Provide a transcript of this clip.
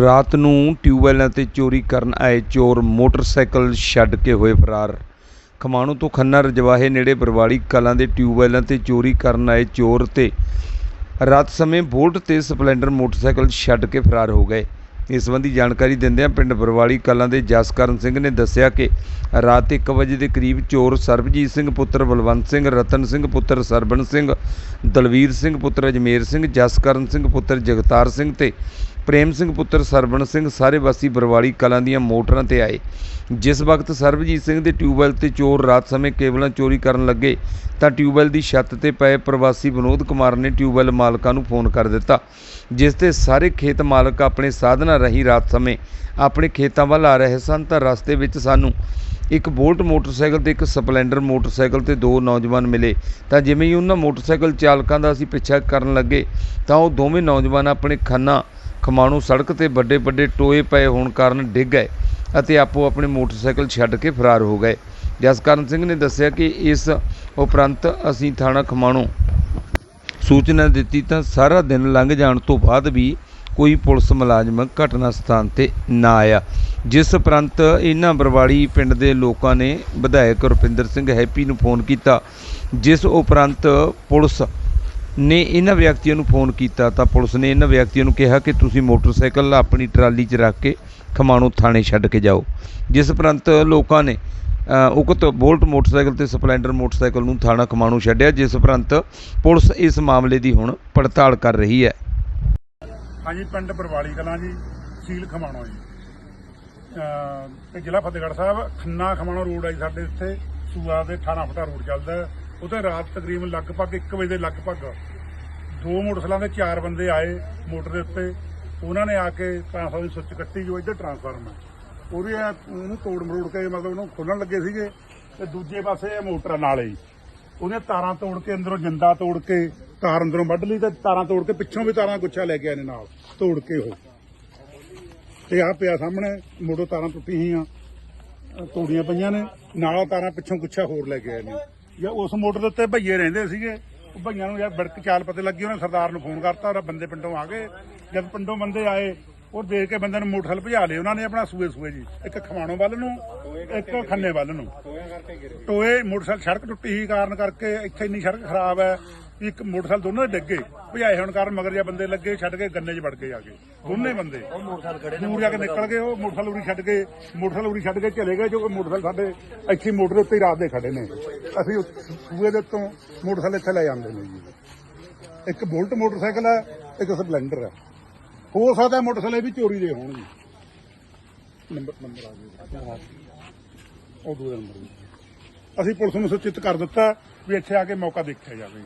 ਰਾਤ ਨੂੰ ਟਿਊਬਵੈੱਲਾਂ ਤੇ ਚੋਰੀ ਕਰਨ ਆਏ ਚੋਰ ਮੋਟਰਸਾਈਕਲ ਛੱਡ ਕੇ ਹੋਏ ਫਰਾਰ। ਖਮਾਣੋਂ ਤੋਂ ਖੰਨਾ ਰਜਵਾਹੇ ਨੇੜੇ ਬਰਵਾੜੀ ਕਲਾਂ ਦੇ ਟਿਊਬਵੈੱਲਾਂ ਤੇ ਚੋਰੀ ਕਰਨ ਆਏ ਚੋਰ ਤੇ ਰਾਤ ਸਮੇਂ ਬੋਲਟ ਤੇ ਸਪਲੈਂਡਰ ਮੋਟਰਸਾਈਕਲ ਛੱਡ ਕੇ ਫਰਾਰ ਹੋ ਗਏ। ਇਸ ਸੰਬੰਧੀ ਜਾਣਕਾਰੀ ਦਿੰਦਿਆਂ ਪਿੰਡ ਬਰਵਾਲੀ ਕਲਾਂ ਦੇ ਜਸਕਰਨ ਸਿੰਘ ਨੇ ਦੱਸਿਆ ਕਿ ਰਾਤ 1 ਵਜੇ ਦੇ ਕਰੀਬ ਚੋਰ ਸਰਬਜੀਤ ਸਿੰਘ ਪੁੱਤਰ ਬਲਵੰਤ ਸਿੰਘ, ਰਤਨ ਸਿੰਘ ਪੁੱਤਰ ਸਰਬਣ ਸਿੰਘ, ਦਲਵੀਰ ਸਿੰਘ ਪੁੱਤਰ ਅਜਮੇਰ ਸਿੰਘ, ਜਸਕਰਨ ਸਿੰਘ ਪੁੱਤਰ ਜਗਤਾਰ ਸਿੰਘ ਤੇ ਪ੍ਰੇਮ ਸਿੰਘ ਪੁੱਤਰ ਸਰਬਣ ਸਿੰਘ ਸਾਰੇ ਵਾਸੀ ਬਰਵਾਲੀ ਕਲਾਂ ਦੀਆਂ ਮੋਟਰਾਂ ਤੇ ਆਏ। ਜਿਸ ਵਕਤ ਸਰਬਜੀਤ ਸਿੰਘ ਦੇ ਟਿਊਬਵੈੱਲ ਤੇ ਚੋਰ ਰਾਤ ਸਮੇਂ ਕੇਬਲਾਂ ਚੋਰੀ ਕਰਨ ਲੱਗੇ, ਤਾਂ ਟਿਊਬਵੈੱਲ ਦੀ ਛੱਤ ਤੇ ਪਏ ਪ੍ਰਵਾਸੀ ਵਿਨੋਦ ਕੁਮਾਰ ਨੇ ਟਿਊਬਵੈੱਲ ਮਾਲਕਾਂ ਨੂੰ ਫੋਨ ਕਰ ਦਿੱਤਾ, ਜਿਸ ਤੇ ਸਾਰੇ ਖੇਤ ਮਾਲਕ ਆਪਣੇ ਸਾਧਨਾਂ ਰਾਹੀਂ ਰਾਤ ਸਮੇਂ ਆਪਣੇ ਖੇਤਾਂ ਵੱਲ ਆ ਰਹੇ ਸਨ, ਤਾਂ ਰਸਤੇ ਵਿੱਚ ਸਾਨੂੰ ਇੱਕ ਬੋਲਟ ਮੋਟਰਸਾਈਕਲ ਤੇ ਇੱਕ ਸਪਲੈਂਡਰ ਮੋਟਰਸਾਈਕਲ ਤੇ ਦੋ ਨੌਜਵਾਨ ਮਿਲੇ। ਤਾਂ ਜਿਵੇਂ ਹੀ ਉਹਨਾਂ ਮੋਟਰਸਾਈਕਲ ਚਾਲਕਾਂ ਦਾ ਅਸੀਂ ਪਿੱਛਾ ਕਰਨ ਲੱਗੇ, ਤਾਂ ਉਹ ਦੋਵੇਂ ਨੌਜਵਾਨ ਆਪਣੇ ਖੰਨਾ ਖਮਾਣੂ ਸੜਕ ਤੇ ਵੱਡੇ ਵੱਡੇ ਟੋਏ ਪਏ ਹੋਣ ਕਾਰਨ ਡਿੱਗ ਗਏ ਅਤੇ ਆਪੋ ਆਪਣੇ ਮੋਟਰਸਾਈਕਲ ਛੱਡ ਕੇ ਫਰਾਰ ਹੋ ਗਏ। ਜਸਕਰਨ ਸਿੰਘ ਨੇ ਦੱਸਿਆ ਕਿ ਇਸ ਉਪਰੰਤ ਅਸੀਂ ਥਾਣਾ ਖਮਾਣੂ ਸੂਚਨਾ ਦਿੱਤੀ ਤਾਂ ਸਾਰਾ ਦਿਨ ਲੰਘ ਜਾਣ ਤੋਂ ਬਾਅਦ ਵੀ ਕੋਈ ਪੁਲਿਸ ਮੁਲਾਜ਼ਮ ਘਟਨਾ ਸਥਾਨ ਤੇ ਨਾ ਆਇਆ, ਜਿਸ ਉਪਰੰਤ ਇਹਨਾਂ ਬਰਵਾੜੀ ਪਿੰਡ ਦੇ ਲੋਕਾਂ ਨੇ ਵਿਧਾਇਕ ਰੁਪਿੰਦਰ ਸਿੰਘ ਹੈਪੀ ਨੂੰ ਫੋਨ ਕੀਤਾ, ਜਿਸ ਉਪਰੰਤ ਪੁਲਿਸ ਨੇ ਇਹਨਾਂ ਵਿਅਕਤੀਆਂ ਨੂੰ ਫੋਨ ਕੀਤਾ ਤਾਂ ਪੁਲਿਸ ਨੇ ਇਹਨਾਂ ਵਿਅਕਤੀਆਂ ਨੂੰ ਕਿਹਾ ਕਿ ਤੁਸੀਂ ਮੋਟਰਸਾਈਕਲ ਆਪਣੀ ਟਰਾਲੀ 'ਚ ਰੱਖ ਕੇ ਖਮਾਣੋਂ ਥਾਣੇ ਛੱਡ ਕੇ ਜਾਓ। ਜਿਸ ਉਪਰੰਤ ਲੋਕਾਂ ਨੇ ਉਕਤ ਬੋਲਟ ਮੋਟਰਸਾਈਕਲ ਤੇ ਸਪਲੈਂਡਰ ਮੋਟਰਸਾਈਕਲ ਨੂੰ ਥਾਣਾ ਖਮਾਣੋਂ ਛੱਡਿਆ, ਜਿਸ ਉਪਰੰਤ ਪੁਲਿਸ ਇਸ ਮਾਮਲੇ ਦੀ ਹੁਣ ਪੜਤਾਲ ਕਰ ਰਹੀ ਹੈ। ਹਾਂਜੀ, ਪਿੰਡ ਬਰਵਾਲੀ ਕਲਾਂ ਜੀ, ਸੀਲ ਖਮਾਣੋ ਜੀ। ਤੇ ਜ਼ਿਲ੍ਹਾ ਫਤਿਹਗੜ੍ਹ ਸਾਹਿਬ, ਖੰਨਾ ਖਮਾਣੋ ਰੋਡ ਆ ਜੀ ਸਾਡੇ ਇੱਥੇ, ਸੂਆ ਦੇ 18 ਫੁੱਟਾ ਰੋਡ ਚੱਲਦਾ। ਹੈ। ਉਹਤੇ ਰਾਤ ਤਕਰੀਬਨ ਲਗਭਗ 1 ਵਜੇ ਦੇ ਲਗਭਗ ਦੋ ਮੋਟਰਸਾਈਕਲਾਂ ਦੇ ਚਾਰ ਬੰਦੇ ਆਏ ਮੋਟਰ ਦੇ ਉੱਤੇ। ਉਹਨਾਂ ਨੇ ਆ ਕੇ 500 ਦੀ ਸੁੱਚ ਕੱਟੀ ਜੋ ਇੱਧਰ ਟਰਾਂਸਫਾਰਮ ਹੈ ਉਹਦੇ ਉਹਨੂੰ ਤੋੜ ਮਰੋੜ ਕੇ ਮਤਲਬ ਉਹਨੂੰ ਖੋਲਣ ਲੱਗੇ ਸੀਗੇ ਤੇ ਦੂਜੇ ਪਾਸੇ ਮੋਟਰ ਨਾਲੇ ਹੀ ਉਹਨੇ ਤਾਰਾਂ ਤੋੜ ਕੇ ਅੰਦਰੋਂ ਜਿੰਦਾ ਤੋੜ ਕੇ ਤਾਰ ਅੰਦਰੋਂ ਵੱਢ ਲਈ ਤੇ ਤਾਰਾਂ ਤੋੜ ਕੇ ਪਿੱਛੋਂ ਵੀ ਤਾਰਾਂ ਗੁੱਛਾ ਲੈ ਕੇ ਆਏ ਨੇ ਨਾਲ, ਤੋੜ ਕੇ ਉਹ। ਤੇ ਆ ਪਿਆ ਸਾਹਮਣੇ ਮੋਟੋ ਤਾਰਾਂ ਟੁੱਟੀ ਹੋਈਆਂ, ਤੋੜੀਆਂ ਪਈਆਂ ਨੇ, ਨਾਲ ਤਾਰਾਂ ਪਿੱਛੋਂ ਗੁੱਛਾ ਹੋਰ ਲੈ ਕੇ ਆਏ ਨੇ। ਜਾਂ ਉਸ ਮੋਟਰ ਦੇ ਉੱਤੇ ਭਈਏ ਰਹਿੰਦੇ ਸੀਗੇ ਉਹ ਭਈਆਂ ਨੂੰ ਯਾਰ ਬੜਕ ਚਾਲ ਪਤੇ ਲੱਗੀ ਉਹਨੇ ਸਰਦਾਰ ਨੂੰ ਫੋਨ ਕਰਤਾ ਉਹ ਬੰਦੇ ਪਿੰਡੋਂ ਆ ਗਏ। ਜਦ ਪਿੰਡੋਂ ਬੰਦੇ ਆਏ ਉਹ ਦੇਖ ਕੇ ਬੰਦੇ ਨੂੰ ਮੋਟਰਸਾਈਕਲ ਭਜਾ ਲਏ ਉਹਨਾਂ ਨੇ ਆਪਣਾ ਸੂਏ ਸੂਏ ਜੀ ਇੱਕ ਖਮਾਣੋਂ ਵੱਲ ਨੂੰ ਇੱਕ ਖੰਨੇ ਵੱਲ ਨੂੰ। ਟੋਏ ਮੋਟਰਸਾਈਕਲ ਸੜਕ ਟੁੱਟੀ ਹੀ ਕਾਰਨ ਕਰਕੇ ਇੱਥੇ ਇੰਨੀ ਸੜਕ ਖਰਾਬ ਹੈ ਇੱਕ ਮੋਟਰਸਾਈਕਲ ਦੋਨੋਂ ਦੇ ਡਿੱਗੇ ਭਜਾਏ ਹੋਣ ਕਾਰਨ ਮਗਰ ਜਾਂ ਬੰਦੇ ਲੱਗੇ ਛੱਡ ਕੇ ਗੰਨੇ 'ਚ ਵੜ ਕੇ ਆ ਕੇ। ਦੋਨੇ ਬੰਦੇ। ਦੂਰ ਜਾ ਕੇ ਨਿਕਲ ਗਏ ਉਹ ਮੋਟਰਸਾਈਕਲ ਉਰੀ ਛੱਡ ਕੇ ਮੋਟਰਸਾਈਕਲ ਉਰੀ ਛੱਡ ਕੇ ਚਲੇ ਗਏ ਜੋ ਮੋਟਰਸਾਈਕਲ ਸਾਡੇ ਇੱਥੇ ਮੋਟਰ ਉੱਤੇ ਹੀ ਰਾਤ ਦੇ ਖੜੇ ਨੇ। ਅਸੀਂ ਸੂਏ ਦੇ ਉੱਤੋਂ ਮੋਟਰਸਾਈਕਲ ਇੱਥੇ ਲੈ ਜਾਂਦੇ ਨੇ ਜੀ। ਇੱਕ ਬੁਲਟ ਮੋਟਰਸਾਈਕਲ ਹੈ ਇੱਕ ਸਪਲੈਂਡਰ ਹੈ। ਹੋ ਸਕਦਾ ਮੋਟਰਸਾਈਕਲ ਇਹ ਵੀ ਚੋਰੀ ਦੇ ਹੋਣ ਜੀ। ਨੰਬਰ ਨੰਬਰ ਆ ਗਿਆ ਉਹ ਦੂਜਾ ਨੰਬਰ। ਅਸੀਂ ਪੁਲਿਸ ਨੂੰ ਸੂਚਿਤ ਕਰ ਦਿੱਤਾ ਵੀ ਇੱਥੇ ਆ ਕੇ ਮੌਕਾ ਦੇਖਿਆ ਜਾਵੇ।